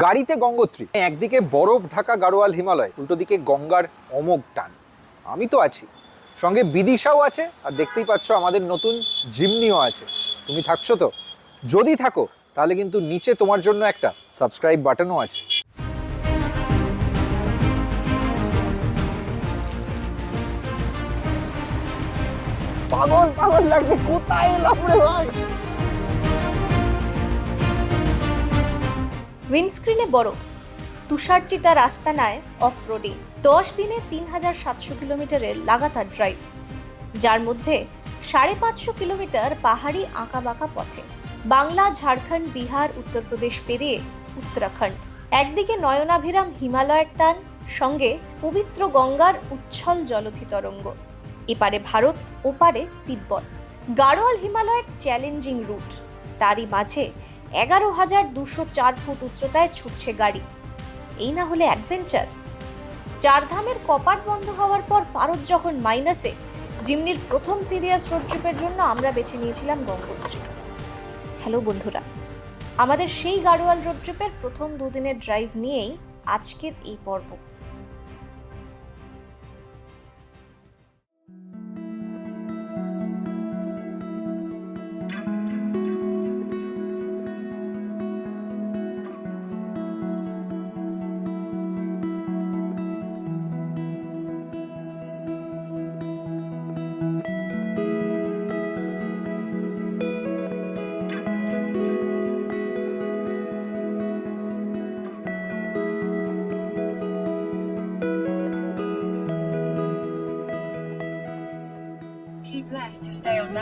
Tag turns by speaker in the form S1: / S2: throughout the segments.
S1: গাড়িতে গঙ্গোত্রী। একদিকে বরফ, ঢাকা, গাড়োয়াল, হিমালয়। উল্টো দিকে গঙ্গার অমোঘ টান। আমি তো আছি। সঙ্গে বিদিশাও আছে, আর দেখতেই পাচ্ছ আমাদের নতুন জিমনিও আছে। তুমি থাকছো তো? যদি থাকো, তাহলে কিন্তু নিচে তোমার জন্য একটা সাবস্ক্রাইব বাটনও আছে। পাগল পাগল লাগছে। কোথায় এলাম রে ভাই?
S2: উইন্ডস্ক্রিনে বরফ। তুষারচিতা রাস্তানায় অফ রোডিং দশ দিনে তিন হাজার সাতশো কিলোমিটারের লাগাতার ড্রাইভ যার মধ্যে সাড়ে পাঁচশো কিলোমিটার পাহাড়ি আঁকাবাঁকা পথে। বাংলা, ঝাড়খণ্ড, বিহার, উত্তরপ্রদেশ পেরিয়ে উত্তরাখণ্ড। একদিকে নয়নাভিরাম হিমালয়ের টান, সঙ্গে পবিত্র গঙ্গার উচ্ছল জলধি তরঙ্গ। এপারে ভারত, ওপারে তিব্বত। গাড়োয়াল হিমালয়ের চ্যালেঞ্জিং রুট তারই মাঝে এগারো হাজার দুশো চার ফুট উচ্চতায় ছুটছে গাড়ি। এই না হলে অ্যাডভেঞ্চার চারধামের কপাট বন্ধ হওয়ার পর পারদ যখন মাইনাসে জিমনির প্রথম সিরিয়াস রোড ট্রিপের জন্য আমরা বেছে নিয়েছিলাম গঙ্গোত্রী। হ্যালো বন্ধুরা, আমাদের সেই গাড়োয়াল রোড ট্রিপের প্রথম দুদিনের ড্রাইভ নিয়েই আজকের এই পর্ব।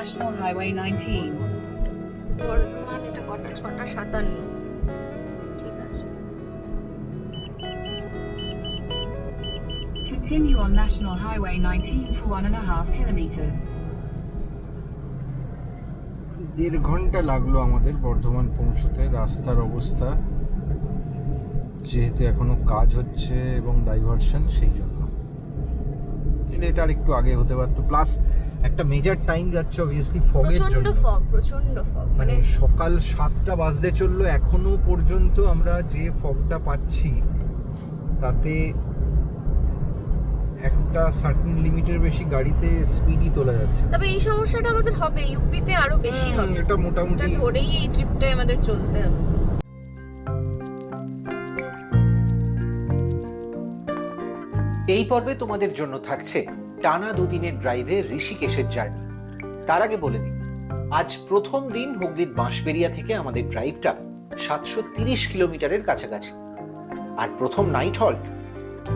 S3: National Highway 19.
S2: বর্ধমান এটা কটা ছটা সাতান্ন। ঠিক আছে।
S3: Continue on National Highway 19 for one and a half kilometers.
S1: দেড় ঘণ্টা লাগল আমাদের বর্ধমান পৌঁছতে রাস্তার অবস্থা। যেহেতু এখনও কাজ হচ্ছে এবং ডাইভারশন সেই জন্য। এটা আর একটু আগে হতে পারতো। প্লাস একটা মেজর টাইম যাচ্ছে অবভিয়াসলি ফগের
S2: প্রচণ্ড
S1: জন্য।
S2: ফগ প্রচণ্ড ফগ
S1: মানে সকাল সাতটা বাজতে চলল এখনও পর্যন্ত আমরা যে ফগটা পাচ্ছি তাতে একটা সার্টেন লিমিটের বেশি গাড়িতে স্পিডই তোলা যাচ্ছে
S2: তবে এই সমস্যাটা আমাদের হবে ইউপিতে আরও বেশি হবে।
S1: এটা
S2: এটা
S1: মোটামুটি
S2: ধরেই এই ট্রিপটাই আমাদের চলতে হবে।
S4: এই পর্বে তোমাদের জন্য থাকছে টানা দুদিনের ড্রাইভে ঋষিকেশের জার্নি তার আগে বলে দিই, আজ প্রথম দিন হুগলির বাঁশবেরিয়া থেকে আমাদের ড্রাইভটা সাতশো তিরিশ কিলোমিটারের কাছাকাছি। আর প্রথম night halt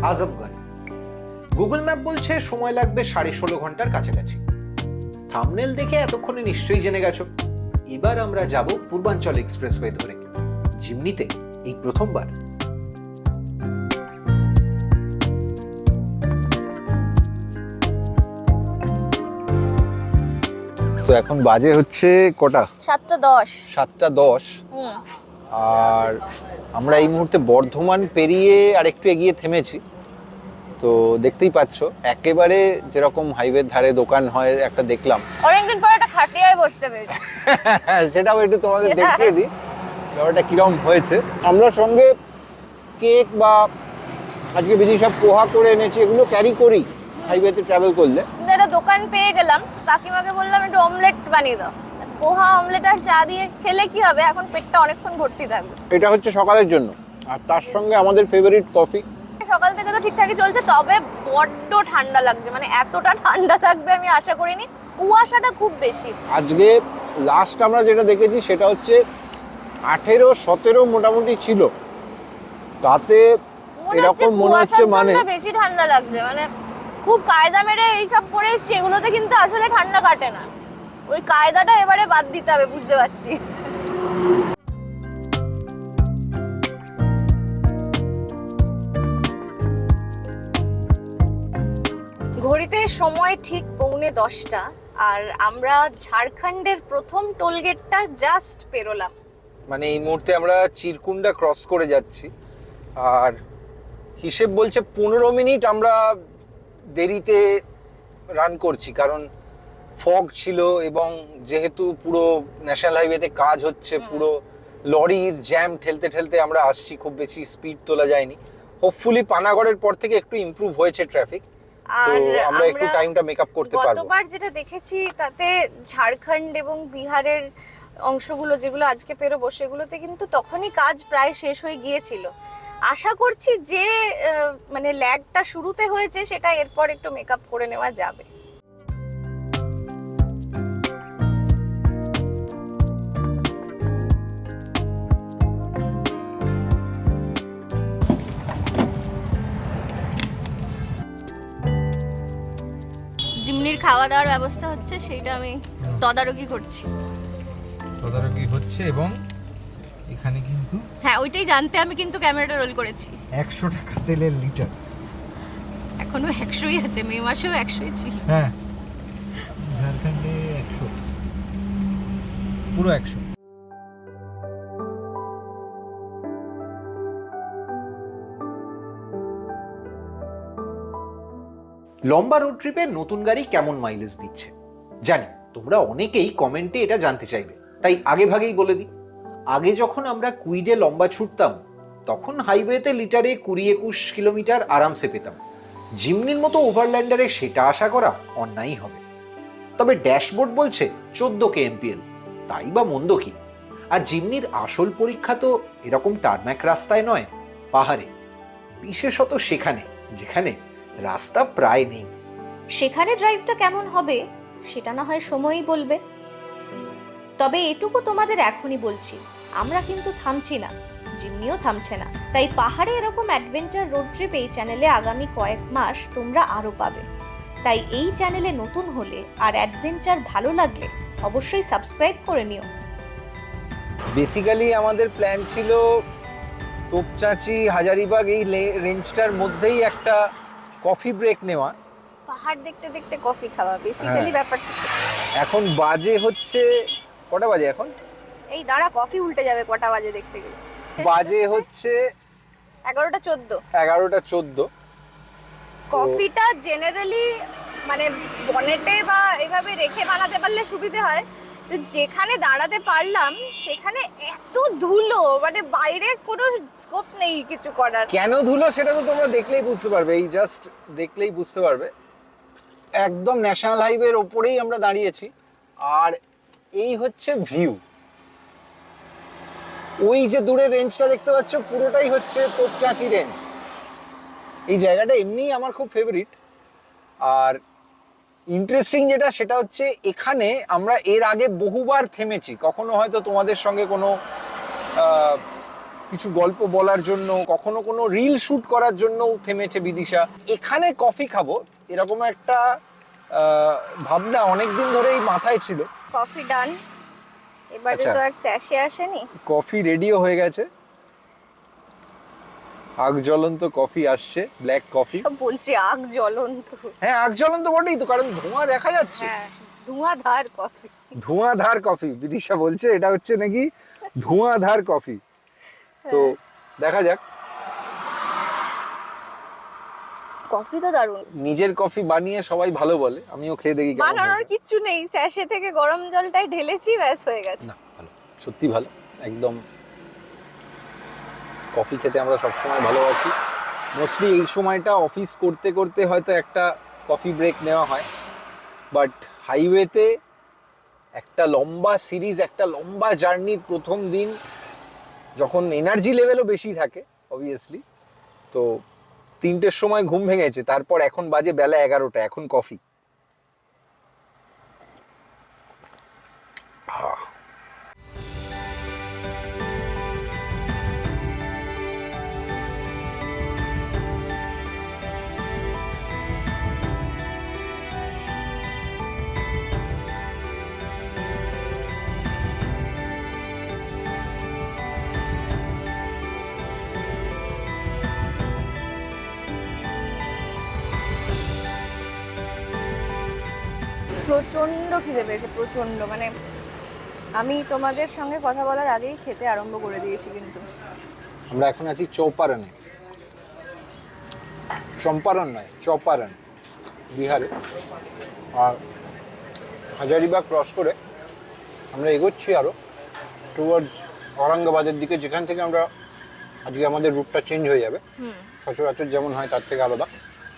S4: Azamgarh. Google map বলছে সময় লাগবে সাড়ে ষোলো ঘণ্টার কাছাকাছি। থামনেল দেখে এতক্ষণে নিশ্চয়ই জেনে গেছো। এবার আমরা যাব পূর্বাঞ্চল এক্সপ্রেসওয়ে ধরে। জিমনিতে, এই প্রথমবার।
S1: তো এখন বাজে হচ্ছে কটা?
S2: সাতটা দশ।
S1: সাতটা দশ। আর আমরা এই মুহূর্তে বর্ধমান পেরিয়ে আর একটু এগিয়ে থেমেছি। তো দেখতেই পাচ্ছ একেবারে যেরকম হাইওয়ের ধারে দোকান হয় একটা দেখলাম।
S2: অনেকদিন পর একটা খাটিয়ায় বসতে পেরেছি।
S1: সেটাও একটু তোমাদের দেখিয়ে দিই ব্যাপারটা কীরকম হয়েছে। আমরা সঙ্গে কেক বা আজকে বেশি সব পোহা করে এনেছি এগুলো ক্যারি করি হাইওয়েতে ট্রাভেল করলে।
S2: দোকান পেয়ে গেলাম কাকিমাকে বললাম একটু অমলেট বানিয়ে দাও। পোহা অমলেট আর চা দিয়ে খেলে কি হবে? এখন পেটটা অনেকক্ষণ ভর্তি থাকবে।
S1: এটা হচ্ছে সকালের জন্য। আর তার সঙ্গে আমাদের ফেভারিট কফি
S2: সকাল থেকে তো ঠিকঠাকই চলছে তবে বড্ড ঠান্ডা লাগছে। মানে এতটা ঠান্ডা লাগবে আমি আশা করিনি। কুয়াশাটা খুব বেশি।
S1: আজকে লাস্ট আমরা যেটা দেখেছি সেটা হচ্ছে আঠেরো সতেরো মোটামুটি ছিল। তাতে এরকম মনে হচ্ছে মানে
S2: বেশি ঠান্ডা লাগছে। মানে খুব কায়দা মেরে এইসব পরে এসছি, এগুলোতে কিন্তু আসলে ঠান্ডা কাটে না। ওই কায়দাটা এবারে বাদ দিতে হবে, বুঝতে পারছি। ঘড়িতে সময় ঠিক পৌনে দশটা, আর আমরা ঝাড়খণ্ডের প্রথম টোলগেটটা জাস্ট পেরোলাম।
S1: মানে এই মুহূর্তে আমরা চিরকুন্ডা ক্রস করে যাচ্ছি, আর হিসেব বলছে পনেরো মিনিট আমরা দেরিতে রান করছি কারণ ফগ ছিল এবং যেহেতু পুরো ন্যাশনাল হাইওয়েতে কাজ হচ্ছে পুরো লরির জ্যাম ঠেলতে ঠেলতে আমরা আসছি খুব বেশি স্পিড তোলা যায়নি। হোপফুলি পানাগড়ের পর থেকে একটু ইমপ্রুভ হয়েছে ট্রাফিক
S5: আর
S1: আমরা একটু টাইমটা মেকআপ করতে পারব।
S5: গতবার যেটা দেখেছি তাতে ঝাড়খণ্ড এবং বিহারের অংশগুলো যেগুলো আজকে পেরোবো সেগুলোতে কিন্তু তখনই কাজ প্রায় শেষ হয়ে গিয়েছিল। আশা করছি যে মানে ল্যাগটা শুরুতে হয়েছে সেটা এরপর একটু মেকআপ করে নেওয়া যাবে। জিমনির খাওয়া দাওয়ার ব্যবস্থা হচ্ছে সেইটা আমি তদারকি করছি।
S1: তদারকি হচ্ছে এবং এখানে কিন্তু
S5: হ্যাঁ ওইটাই জানতে আমি কিন্তু ক্যামেরাটা রোল করেছি।
S1: একশো টাকা তেলের লিটার।
S5: এখনও একশোই আছে মে মাসেও একশোই ছিল।
S1: হ্যাঁ। ঝাড়খণ্ডে একশো। পুরো একশো।
S4: লম্বা রোড ট্রিপে নতুন গাড়ি কেমন মাইলেজ দিচ্ছে? জানি তোমরা অনেকেই কমেন্টে এটা জানতে চাইবে। তাই আগে ভাগেই বলে দিই। আগে যখন আমরা কুইডে লম্বা ছুটতাম, তখন হাইওয়েতে লিটারে কুড়ি একুশ কিলোমিটার আরামসে পেতাম। জিমনির মতো ওভারল্যান্ডারে সেটা আশা করা অন্যায়ই হবে। তবে ড্যাশবোর্ড বলছে চোদ্দ কে এমপিএল তাই বা মন্দ কি? আর জিমনির আসল পরীক্ষা তো এরকম টারম্যাক রাস্তায় নয়, পাহাড়ে। বিশেষত সেখানে, যেখানে রাস্তা প্রায় নেই।
S5: সেখানে ড্রাইভটা কেমন হবে, সেটা না হয় সময়ই বলবে। তবে এটুকু তোমাদের এখনই বলছি। আমরা কিন্তু থামছি না জিমনিও থামছে না। তাই পাহাড়ে এরকম অ্যাডভেঞ্চার রোড ট্রিপ এই চ্যানেলে আগামী কয়েক মাস তোমরা আরও পাবে। তাই এই চ্যানেলে নতুন হলে আর অ্যাডভেঞ্চার ভালো লাগলে অবশ্যই সাবস্ক্রাইব করে নিও।
S1: বেসিক্যালি আমাদের প্ল্যান ছিল তোপচাঁচি হাজারিবাগ এই রেঞ্জটার মধ্যেই একটা কফি ব্রেক নেওয়া।
S5: পাহাড় দেখতে দেখতে কফি খাওয়া বেসিক্যালি। ব্যাপারটা
S1: এখন বাজে হচ্ছে কটা বাজে এখন?
S5: এই দাঁড়া কফি উল্টে যাবে কটা বাজে দেখতে গেলে।
S1: বাজে হচ্ছে
S5: এগারোটা চোদ্দ।
S1: এগারোটা চোদ্দ।
S5: কফিটা জেনারেলি মানে বনেটে বা এভাবে রেখে বানাতে পারলে সুবিধে হয়। তো যেখানে দাঁড়াতে পারলাম সেখানে এত ধুলো মানে বাইরে কোনো স্কোপ নেই কিছু করার।
S1: কেন ধুলো সেটা তো তোমরা দেখলেই বুঝতে পারবে এই জাস্ট দেখলেই বুঝতে পারবে। একদম ন্যাশনাল হাইওয়ের ওপরেই আমরা দাঁড়িয়েছি। আর এই হচ্ছে ভিউ ওই যে দূরে রেঞ্জটা দেখতে পাচ্ছ, পুরোটাই হচ্ছে তোপচাঁচি রেঞ্জ এই জায়গাটা এমনিই আমার খুব ফেভারিট আর ইন্টারেস্টিং যেটা, সেটা হচ্ছে এখানে আমরা এর আগে বহুবার থেমেছি। কখনো হয়তো তোমাদের সঙ্গে কোনো কিছু গল্প বলার জন্য, কখনো কোনো রিল শ্যুট করার জন্য থেমেছে বিদিশা। এখানে কফি খাব, এরকম একটা ভাবনা অনেক দিন ধরেই মাথায় ছিল।
S5: কফি ডান এবারে
S1: আচ্ছা।
S5: তো আর স্যাশে আসেনি?
S1: কফি রেডিও হয়ে গেছে। আগ জ্বলন্ত কফি আসছে ব্ল্যাক কফি।
S5: সব বলছি আগ জ্বলন্ত।
S1: হ্যাঁ আগ জ্বলন্ত বটেই তো কারণ ধোঁয়া দেখা যাচ্ছে।
S5: হ্যাঁ ধোঁয়াধার কফি।
S1: ধোঁয়াধার কফি বিদিশা বলছে এটা হচ্ছে নাকি ধোঁয়াধার কফি। তো দেখা যাক।
S5: কফি তো দারুণ।
S1: নিজের কফি বানিয়ে সবাই ভালো বলে আমিও খেয়ে দেখি
S5: বানানোর। কিচ্ছু নেই স্যাশে থেকে গরম জলটাই ঢেলেছি ব্যাস হয়ে গেছে।
S1: না ভালো সত্যি ভালো একদম কফি খেতে আমরা সবসময় ভালোবাসি। মোস্টলি এই সময়টা অফিস করতে করতে হয়তো একটা কফি ব্রেক নেওয়া হয় বাট হাইওয়েতে একটা লম্বা সিরিজ একটা লম্বা জার্নির প্রথম দিন যখন এনার্জি লেভেলও বেশি থাকে অবভিয়াসলি তো তিনটের সময় ঘুম ভেঙেছে তারপর এখন বাজে বেলা এগারোটা এখন কফি
S5: খিদে পেয়েছে প্রচণ্ড মানে আমি তোমাদের সঙ্গে কথা বলার আগেই খেতে আরম্ভ করে দিয়েছি কিন্তু।
S1: আমরা এখন আছি চৌপারণে। চম্পারণ নয় চৌপারণ বিহারে। আর হাজারিবাগ ক্রস করে আমরা এগোচ্ছি আরও টুয়ার্ডস
S6: ঔরঙ্গাবাদের দিকে যেখান থেকে আমরা আজকে আমাদের রুটটা চেঞ্জ হয়ে যাবে।
S5: হুম।
S6: সচরাচর যেমন হয় তার থেকে আলাদা।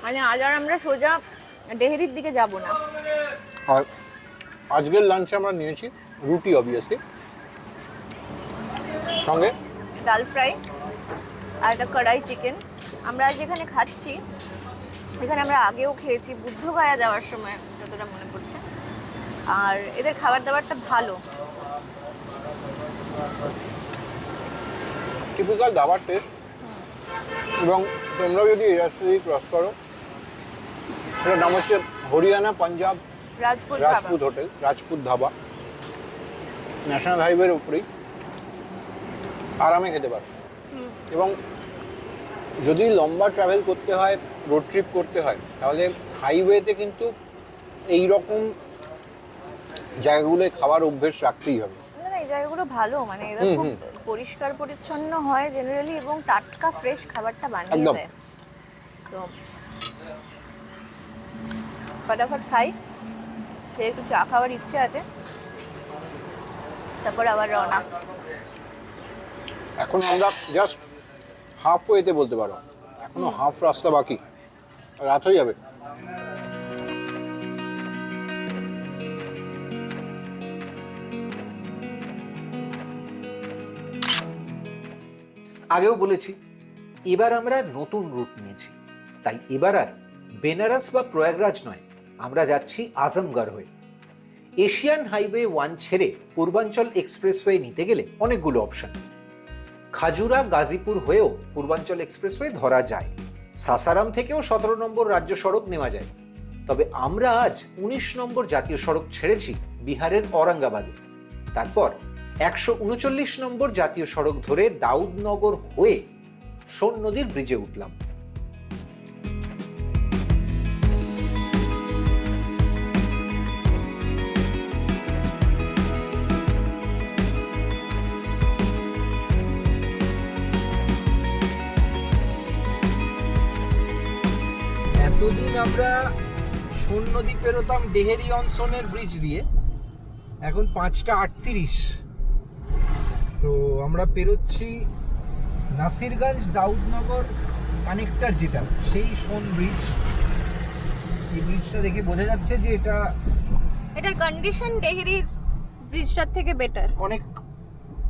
S5: মানে আজ আর আমরা সোজা ডেহরির দিকে যাব না।
S6: আর আজকের লাঞ্চে আমরা নিয়েছি রুটি অবভিয়াসলি সঙ্গে?
S5: ডাল ফ্রাই আর একটা কড়াই চিকেন। আমরা যেখানে খাচ্ছি এখানে আমরা আগেও খেয়েছি বুদ্ধগয়া যাওয়ার সময় যতটা মনে পড়ছে। আর এদের খাবার দাবারটা ভালো।
S6: টিপিক্যাল দাবার টেস্ট এবং তোমরা যদি এই রাস্তা ক্রস করো এটার নাম হচ্ছে হরিয়ানা পাঞ্জাব
S5: রাজপুত
S6: রাজপুত হোটেল রাজপুত ধাবা। ন্যাশনাল হাইওয়ের উপরেই আরামে খেতে পারো। এবং যদি লম্বা ট্রাভেল করতে হয় রোড ট্রিপ করতে হয় তাহলে হাইওয়েতে কিন্তু এই রকম জায়গাগুলোয় খাবার অভ্যেস রাখতেই হবে।
S5: না এই জায়গাগুলো ভালো মানে এরা
S6: হুম,
S5: খুব পরিষ্কার পরিচ্ছন্ন হয় জেনারেলি এবং টাটকা ফ্রেশ খাবারটা বানিয়ে। দেয়। তো ফটাফট খাই। খেয়ে একটু চা খাওয়ার ইচ্ছে আছে। তারপর আবার রওনা।
S6: এখন আমরা জাস্ট হাফ ওয়েতে বলতে পারো। এখনও হাফ রাস্তা বাকি। রাত হয়ে যাবে।
S4: আগেও বলেছি এবার আমরা নতুন রুট নিয়েছি। তাই এবার আর বেনারস বা প্রয়াগরাজ নয় আমরা যাচ্ছি আজমগড় হয়ে। এশিয়ান হাইওয়ে ওয়ান ছেড়ে পূর্বাঞ্চল এক্সপ্রেসওয়ে নিতে গেলে অনেকগুলো অপশন। খাজুরা, গাজীপুর হয়েও পূর্বাঞ্চল এক্সপ্রেসওয়ে ধরা যায়। সাসারাম থেকেও সতেরো নম্বর রাজ্য সড়ক নেওয়া যায়। তবে আমরা আজ উনিশ নম্বর জাতীয় সড়ক ছেড়েছি বিহারের ঔরঙ্গাবাদে। তারপর একশো উনচল্লিশ নম্বর জাতীয় সড়ক ধরে দাউদনগর হয়ে সোন নদীর ব্রিজে উঠলাম।
S1: এতদিন আমরা সোন নদী পেরোতাম দেহেরি অনসনের ব্রিজ দিয়ে। এখন পাঁচটা আটত্রিশ। তো আমরা পেরোচ্ছি নাসিরগঞ্জ দাউদনগর কানেক্টার যেটা সেই সোন ব্রিজ এই ব্রিজটা দেখে বোঝা যাচ্ছে যে এটা
S5: এটার কন্ডিশন ডেহরির ব্রিজটার থেকে বেটার
S1: অনেক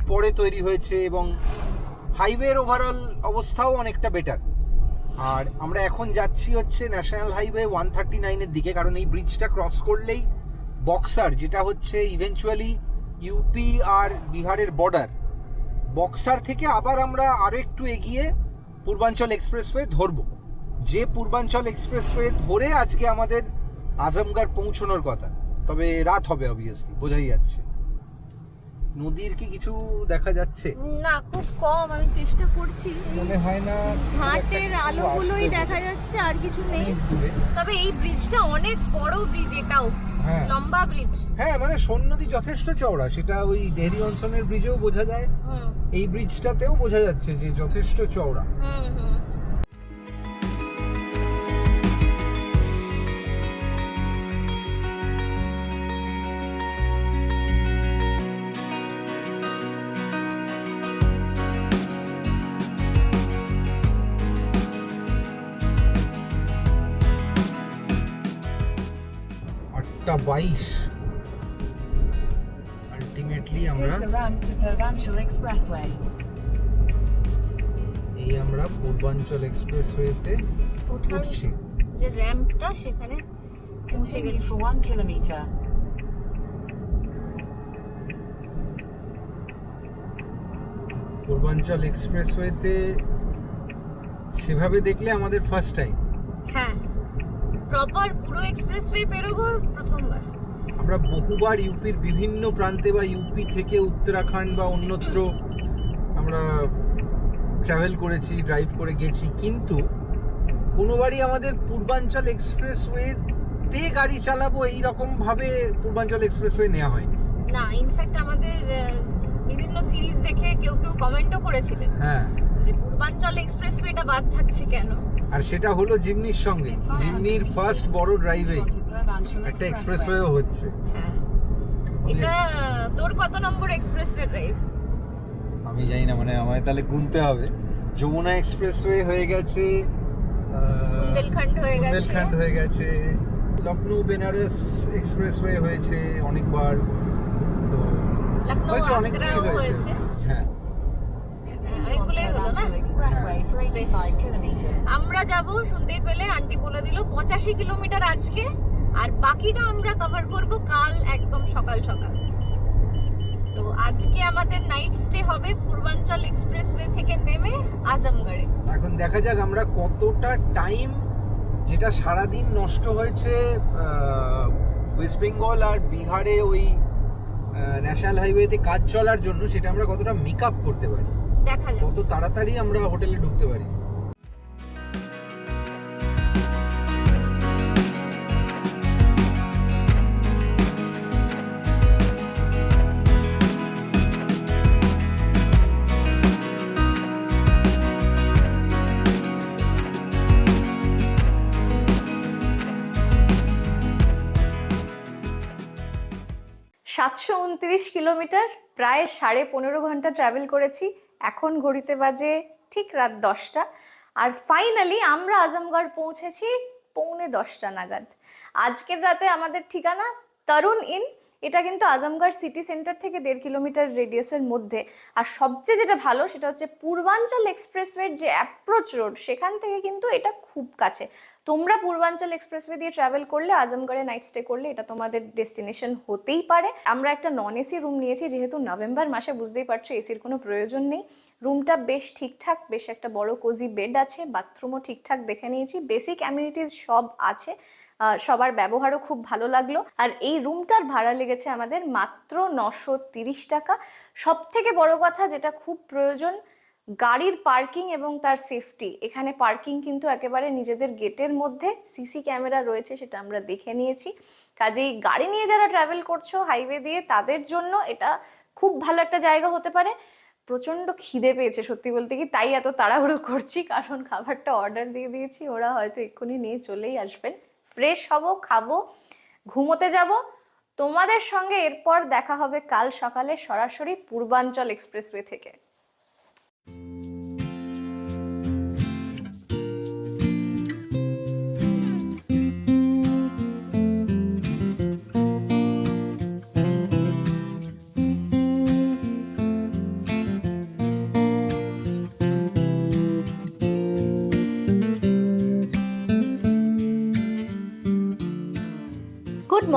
S1: পরে তৈরি হয়েছে এবং হাইওয়ের ওভারঅল অবস্থাও অনেকটা বেটার আর আমরা এখন যাচ্ছি হচ্ছে ন্যাশনাল হাইওয়ে ওয়ান থার্টি নাইনের দিকে, কারণ এই ব্রিজটা ক্রস করলেই বক্সার যেটা হচ্ছে ইভেনচুয়ালি ইউপি আর বিহারের বর্ডার বক্সার থেকে আবার আমরা আরও একটু এগিয়ে পূর্বাঞ্চল এক্সপ্রেসওয়ে ধরবো। যে পূর্বাঞ্চল এক্সপ্রেসওয়ে ধরে আজকে আমাদের আজমগড় পৌঁছানোর কথা, তবে রাত হবে অবভিয়াসলি বোঝাই যাচ্ছে। নদীর কি কিছু দেখা যাচ্ছে?
S5: না খুব কম। আমি চেষ্টা করছি।
S1: মনে হয় না
S5: ঘাটের আলোগুলোই দেখা যাচ্ছে আর কিছু নেই। তবে এই ব্রিজটা অনেক বড় ব্রিজ এটাও।
S1: হ্যাঁ।
S5: লম্বা ব্রিজ
S1: হ্যাঁ মানে সোন নদী যথেষ্ট চওড়া। সেটা ওই ডেহরি অনসনের ব্রিজেও বোঝা যায়। এই ব্রিজটাতেও বোঝা যাচ্ছে যে যথেষ্ট চওড়া।
S5: হুম হুম।
S1: আটটা বাইশ। আলটিমেটলি আমরা. এই আমরা পূর্বাঞ্চল এক্সপ্রেসওয়েতে
S5: ওঠার
S1: উঠছি।
S5: যে র্যাম্পটা সেখানে পৌঁছে গেছি।
S3: for one kilometer.
S1: পূর্বাঞ্চল এক্সপ্রেসওয়েতে সেভাবে দেখলে আমাদের ফার্স্ট টাইম
S5: হ্যাঁ। প্রপার পুরো এক্সপ্রেসওয়ে পেরোবো প্রথমবার।
S1: আমরা বহুবার ইউপির বিভিন্ন প্রান্তে বা ইউপি থেকে উত্তরাখণ্ড বা অন্যত্র আমরা ট্রাভেল করেছি ড্রাইভ করে গেছি কিন্তু কোনোবারই আমাদের পূর্বাঞ্চল এক্সপ্রেসওয়েতে গাড়ি চালাবো এই রকম ভাবে পূর্বাঞ্চল এক্সপ্রেসওয়ে নেওয়া হয়
S5: না ইনফ্যাক্ট আমাদের বিভিন্ন সিরিজ দেখে কেউ কেউ কমেন্টও করেছিলেন।
S1: হ্যাঁ।
S5: যে পূর্বাঞ্চল এক্সপ্রেসওয়েটা বাদ থাকছে কেন?
S1: আর সেটা হলো জিমনির সঙ্গে। জিমনির ফার্স্ট বড় ড্রাইভে একটা. এক্সপ্রেসওয়েও হচ্ছে।
S5: হ্যাঁ। এটা তোর কত নম্বর এক্সপ্রেসওয়ে ড্রাইভ
S1: আমি জানি না মানে আমায় তাহলে গুনতে হবে। যমুনা এক্সপ্রেসওয়ে হয়ে গেছে
S2: বুন্দেলখণ্ড হয়ে গেছে।
S1: বুন্দেলখণ্ড হয়ে গেছে। লখনৌ বেনারস এক্সপ্রেসওয়ে হয়েছে অনেকবার। তো হয়েছে অনেকগুলোই হয়েছে
S2: হয়েছে
S1: হ্যাঁ
S3: Continue on
S2: অনেকগুলোই হলো না?
S3: Coimbatore Expressway for 85
S2: আমরা যাব শুনতেই পেলে আন্টি বলে দিল পঁচাশি কিলোমিটার আজকে আর বাকিটা আমরা কভার করব কাল একদম সকাল সকাল। তো আজকে আমাদের নাইট স্টে হবে পূর্বাঞ্চল এক্সপ্রেসওয়ে থেকে নেমে আজমগড়ে।
S1: এখন দেখা যাক আমরা কতটা টাইম যেটা সারাদিন নষ্ট হয়েছে ওয়েস্ট বেঙ্গল আর বিহারে ওই ন্যাশনাল হাইওয়েতে কাজ চলার জন্য সেটা আমরা কতটা মেক আপ করতে পারি।
S2: দেখা যাক
S1: কত তাড়াতাড়ি আমরা হোটেলে ঢুকতে পারি।
S2: সাতশো উনত্রিশ কিলোমিটার প্রায় সাড়ে পনেরো ঘণ্টা ট্রাভেল করেছি। এখন ঘড়িতে বাজে ঠিক রাত দশটা। আর ফাইনালি আমরা আজমগড় পৌঁছেছি পৌনে দশটা নাগাদ। আজকের রাতে আমাদের ঠিকানা তরুণ ইন এটা কিন্তু আজমগড় সিটি সেন্টার থেকে দেড় কিলোমিটার রেডিয়াসের মধ্যে। আর সবচেয়ে যেটা ভালো সেটা হচ্ছে পূর্বাঞ্চল এক্সপ্রেসওয়ের যে অ্যাপ্রোচ রোড সেখান থেকে কিন্তু এটা খুব কাছে। তোমরা পূর্বাঞ্চল এক্সপ্রেসওয়ে দিয়ে ট্রাভেল করলে, আজমগড়ে নাইট স্টে করলে এটা তোমাদের ডেস্টিনেশন হতেই পারে। আমরা একটা নন এসি রুম নিয়েছি, যেহেতু নভেম্বর মাসে বুঝতেই পারছ এসির কোনো প্রয়োজন নেই। রুমটা বেশ ঠিকঠাক, বেশ একটা বড় কোজি বেড আছে বাথরুমও ঠিকঠাক দেখে নিয়েছি। বেসিক অ্যামিনিটিস সব আছে সবার ব্যবহারও খুব ভালো লাগল। আর এই রুমটার ভাড়া লেগেছে আমাদের মাত্র নশো তিরিশ টাকা। সব থেকে বড় কথা যেটা খুব প্রয়োজন গাড়ির পার্কিং এবং তার সেফটি। এখানে পার্কিং কিন্তু একেবারে নিজেদের গেটের মধ্যে সিসি ক্যামেরা রয়েছে সেটা আমরা দেখে নিয়েছি। কাজেই গাড়ি নিয়ে যারা ট্রাভেল করছ হাইওয়ে দিয়ে, তাদের জন্য এটা খুব ভালো একটা জায়গা হতে পারে। প্রচণ্ড খিদে পেয়েছে সত্যি বলতে কি, তাই এত তাড়াহুড়ো করছি কারণ খাবারটা অর্ডার দিয়ে দিয়েছি, ওরা হয়তো এক্ষুনি নিয়ে চলেই আসবেন। ফ্রেশ হব, খাব, ঘুমোতে যাব। তোমাদের সঙ্গে এরপর দেখা হবে কাল সকালে সরাসরি পূর্বাঞ্চল এক্সপ্রেসওয়ে থেকে।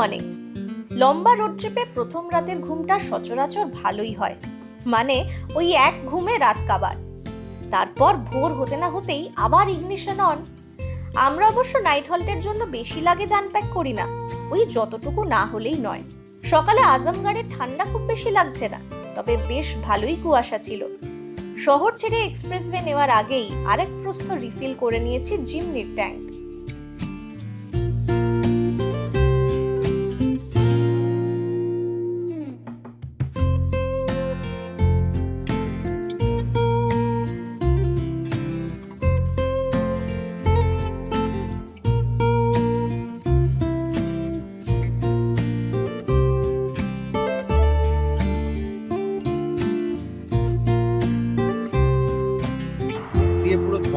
S2: মর্নিং লম্বা রোড ট্রিপে প্রথম রাতের ঘুমটা সচরাচর ভালোই হয়। মানে ওই এক ঘুমে রাত কাবার। তারপর ভোর হতে না হতেই আবার ইগনিশন অন আমরা অবশ্য নাইট হল্টের জন্য বেশি লাগে প্যাক করি না, ওই যতটুকু না হলেই নয়। সকালে আজমগড়ে ঠান্ডা খুব বেশি লাগছে না, তবে বেশ ভালোই কুয়াশা ছিল। শহর ছেড়ে এক্সপ্রেসওয়ে নেওয়ার আগেই আরেক প্রস্থ রিফিল করে নিয়েছি জিমনির ট্যাঙ্ক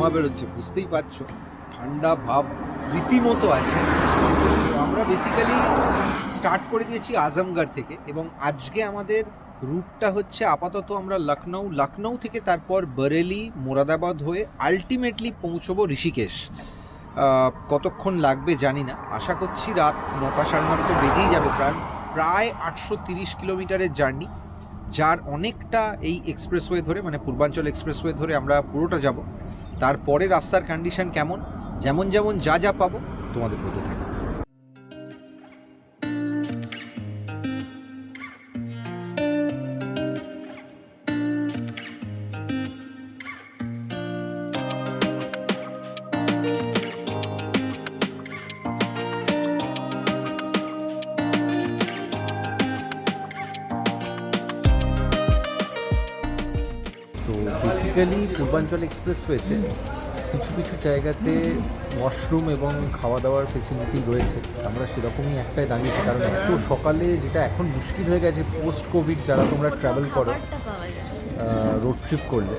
S1: ধোঁয়া বেরোচ্ছে বুঝতেই পারছ, ঠান্ডা ভাব রীতিমতো আছে। আমরা বেসিক্যালি স্টার্ট করে দিয়েছি আজমগড় থেকে এবং আজকে আমাদের রুটটা হচ্ছে আপাতত আমরা লখনৌ লখনৌ থেকে তারপর বরেলি মোরাদাবাদ হয়ে আলটিমেটলি পৌঁছবো ঋষিকেশ। কতক্ষণ লাগবে জানি না। আশা করছি রাত নটা সাড়ে নটা তো বেজেই যাবে প্রায় প্রায় আটশো তিরিশ কিলোমিটারের জার্নি, যার অনেকটা এই এক্সপ্রেসওয়ে ধরে মানে পূর্বাঞ্চল এক্সপ্রেসওয়ে ধরে আমরা পুরোটা যাব। তারপরে রাস্তার কন্ডিশন কেমন? যেমন যেমন যা যা পাবো তোমাদের বলতে থাকব।
S5: বেসিক্যালি পূর্বাঞ্চল এক্সপ্রেসওয়েতে কিছু কিছু জায়গাতে ওয়াশরুম এবং খাওয়া দাওয়ার ফেসিলিটি রয়েছে। আমরা সেরকমই একটাই দাঁড়িয়েছি কারণ এত সকালে যেটা এখন মুশকিল হয়ে গেছে পোস্ট কোভিড যারা তোমরা ট্রাভেল করো রোড ট্রিপ করলে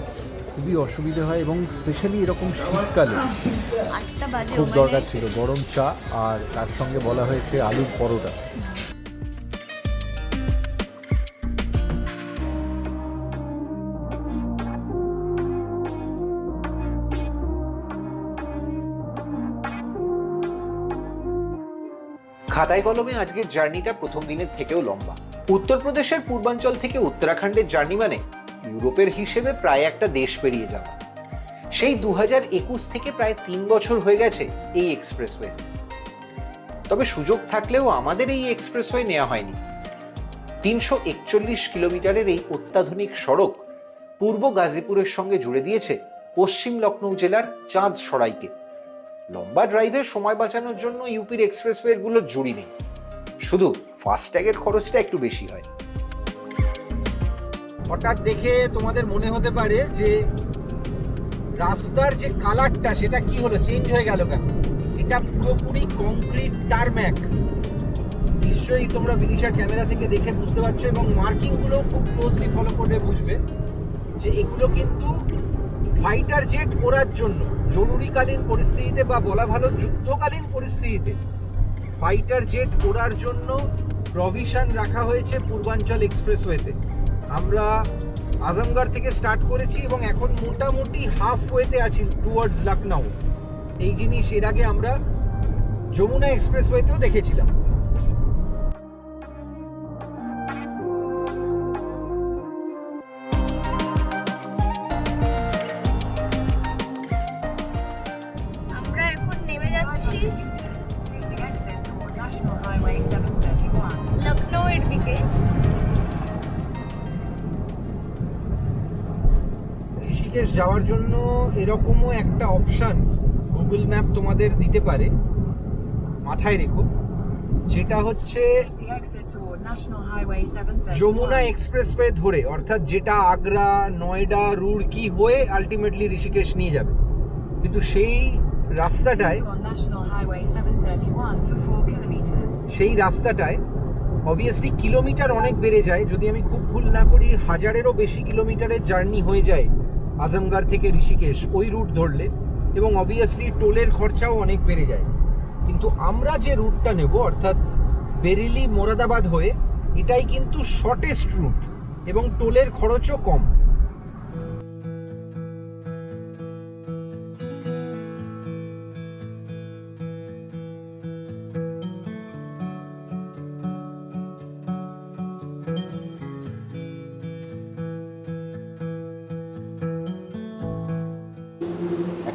S5: খুবই অসুবিধে হয় এবং স্পেশালি এরকম শীতকালে খুব দরকার ছিল। গরম চা আর তার সঙ্গে বলা হয়েছে আলুর পরোটা।
S4: খাতায় কলমে আজকের জার্নিটা প্রথম দিনের থেকেও লম্বা। উত্তরপ্রদেশের পূর্বাঞ্চল থেকে উত্তরাখণ্ডের জার্নি মানে ইউরোপের হিসেবে প্রায় একটা দেশ পেরিয়ে যাওয়া। সেই দু একুশ থেকে প্রায় তিন বছর হয়ে গেছে এই এক্সপ্রেসওয়ে। তবে সুযোগ থাকলেও আমাদের এই এক্সপ্রেসওয়ে নেওয়া হয়নি। তিনশো একচল্লিশ কিলোমিটারের এই অত্যাধুনিক সড়ক পূর্ব গাজীপুরের সঙ্গে জুড়ে দিয়েছে পশ্চিম লখনৌ জেলার চাঁদ সরাইকে লম্বা ড্রাইভের সময় বাঁচানোর জন্য ইউপির এক্সপ্রেসওয়েগুলো জুড়ি নেই। শুধু ফাস্ট্যাগের খরচটা একটু বেশি হয়।
S1: হঠাৎ দেখে তোমাদের মনে হতে পারে যে রাস্তার যে কালারটা সেটা কি হলো? চেঞ্জ হয়ে গেল কেন? এটা পুরোপুরি কংক্রিট টারম্যাক নিশ্চয়ই তোমরা বিদিশার ক্যামেরা থেকে দেখে বুঝতে পারছ এবং মার্কিংগুলো খুব ক্লোজলি ফলো করে বুঝবে যে এগুলো কিন্তু ফাইটার জেট ওড়ার জন্য। জরুরিকালীন পরিস্থিতিতে বা বলা ভালো যুদ্ধকালীন পরিস্থিতিতে ফাইটার জেট ওড়ার জন্য প্রভিশন রাখা হয়েছে পূর্বাঞ্চল এক্সপ্রেসওয়েতে আমরা আজমগড় থেকে স্টার্ট করেছি এবং এখন মোটামুটি হাফ ওয়েতে আছি টুয়ার্ডস লখনউ এই জিনিস এর আগে আমরা যমুনা এক্সপ্রেসওয়েতেও দেখেছিলাম। যাওয়ার জন্য এরকমও একটা অপশান গুগল ম্যাপ তোমাদের দিতে পারে, মাথায় রেখো যেটা হচ্ছে
S3: The exit toward National Highway 731.
S1: Yamuna expressway ধরে, অর্থাৎ যেটা আগ্রা, নয়ডা, রুড়কি হয়ে আলটিমেটলি ঋষিকেশ নিয়ে যাবে কিন্তু সেই রাস্তাটায়
S3: On National Highway 731 for 4 kilometers.
S1: সেই রাস্তাটায় অবভিয়াসলি কিলোমিটার অনেক বেড়ে যায় যদি আমি খুব ভুল না করি, হাজারেরও বেশি কিলোমিটারের জার্নি হয়ে যায় আজমগড় থেকে ঋষিকেশ ওই রুট ধরলে এবং অবভিয়াসলি টোলের খরচাও অনেক বেড়ে যায়। কিন্তু আমরা যে রুটটা নেব, অর্থাৎ বেরিলি মোরাদাবাদ হয়ে, এটাই কিন্তু শর্টেস্ট রুট এবং টোলের খরচও কম।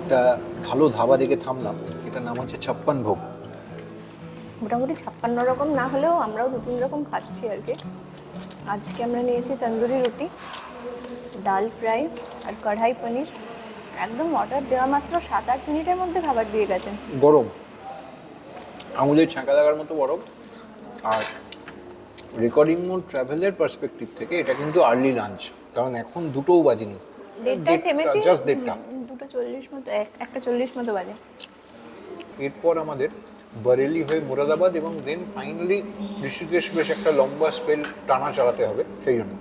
S4: একটা ভালো ধাবা দেখে থামলাম। এটার নাম হচ্ছে ছাপ্পান ভোগ।
S2: মোটামুটি ছাপ্পান্ন রকম না হলেও আমরাও দু তিন রকম খাচ্ছি আর কি। আজকে আমরা নিয়েছি তন্দুরি রুটি ডাল ফ্রাই আর কড়াই পনির। একদম অর্ডার দেওয়া মাত্র সাত আট মিনিটের মধ্যে খাবার দিয়ে গেছেন।
S4: গরম। আঙুলের ছাঁকা লাগার মতো গরম। আর রেকর্ডিং মোড ট্রাভেলের পার্সপেক্টিভ থেকে এটা কিন্তু আর্লি লাঞ্চ কারণ এখন দুটোও বাজেনি।
S2: দেড়টায় থেমেছি।
S4: জাস্ট দেড়টা।
S2: চল্লিশ মতো একটা চল্লিশ মতো বাজে।
S4: এরপর আমাদের বরেলি হয়ে মুরাদাবাদ এবং দেন ফাইনালি ঋষিকেশ বেশ একটা লম্বা স্পেল টানা চালাতে হবে সেই জন্য।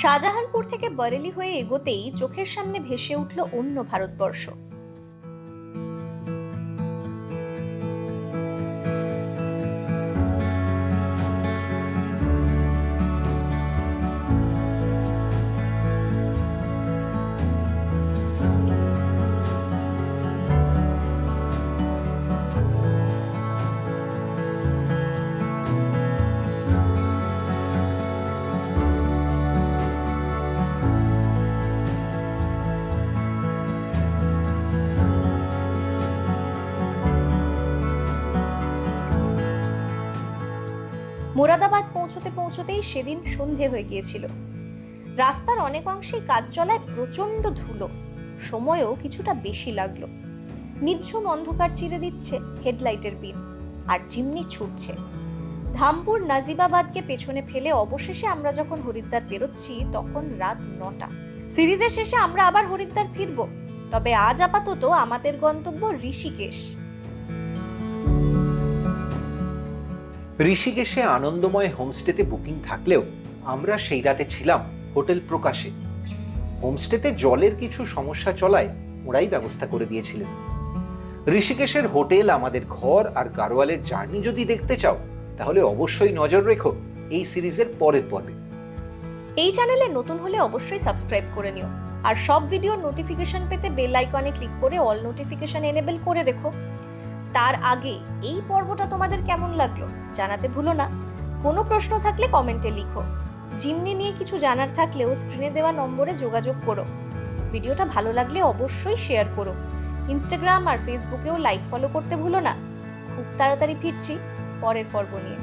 S2: শাহজাহানপুর থেকে বরেলি হয়ে এগোতেই চোখের সামনে ভেসে উঠল অন্য ভারতবর্ষ। মোরাদাবাদ পৌঁছতে পৌঁছতেই সেদিন সন্ধে হয়ে গিয়েছিল। রাস্তার অনেক অংশেই কাজ চলায় প্রচণ্ড ধুলো। সময়ও কিছুটা বেশি লাগল। নিঝুম অন্ধকার চিরে দিচ্ছে হেডলাইটের বিম, আর জিমনি ছুটছে। ধামপুর নাজিবাবাদকে পেছনে ফেলে অবশেষে আমরা যখন হরিদ্বার পেরোচ্ছি তখন রাত নটা। সিরিজের শেষে আমরা আবার হরিদ্বার ফিরব। তবে আজ আপাতত আমাদের গন্তব্য ঋষিকেশ।
S4: ঋষিকেশে আনন্দময় হোমস্টেতে বুকিং থাকলেও আমরা সেই রাতে ছিলাম হোটেল প্রকাশে। হোমস্টেতে জলের কিছু সমস্যা চলায় ওরাই ব্যবস্থা করে দিয়েছিলেন। ঋষিকেশের হোটেল, আমাদের ঘর আর গারোয়ালের জার্নি যদি দেখতে চাও, তাহলে অবশ্যই নজর রেখো এই সিরিজের পরের পর্বে।
S2: এই চ্যানেলে নতুন হলে অবশ্যই সাবস্ক্রাইব করে নিও। আর সব ভিডিওর নোটিফিকেশন পেতে বেল আইকনে ক্লিক করে অল নোটিফিকেশন এনেবল করে রেখো। তার আগে এই পর্বটা তোমাদের কেমন লাগল? জানাতে ভুলো না। কোনো প্রশ্ন থাকলে কমেন্টে লিখো। জিমনি নিয়ে কিছু জানার থাকলেও স্ক্রিনে দেওয়া নম্বরে যোগাযোগ করো। ভিডিওটা ভালো লাগলে অবশ্যই শেয়ার করো। ইনস্টাগ্রাম আর ফেসবুকেও লাইক ফলো করতে ভুলো না। খুব তাড়াতাড়ি ফিরছি পরের পর্ব নিয়ে।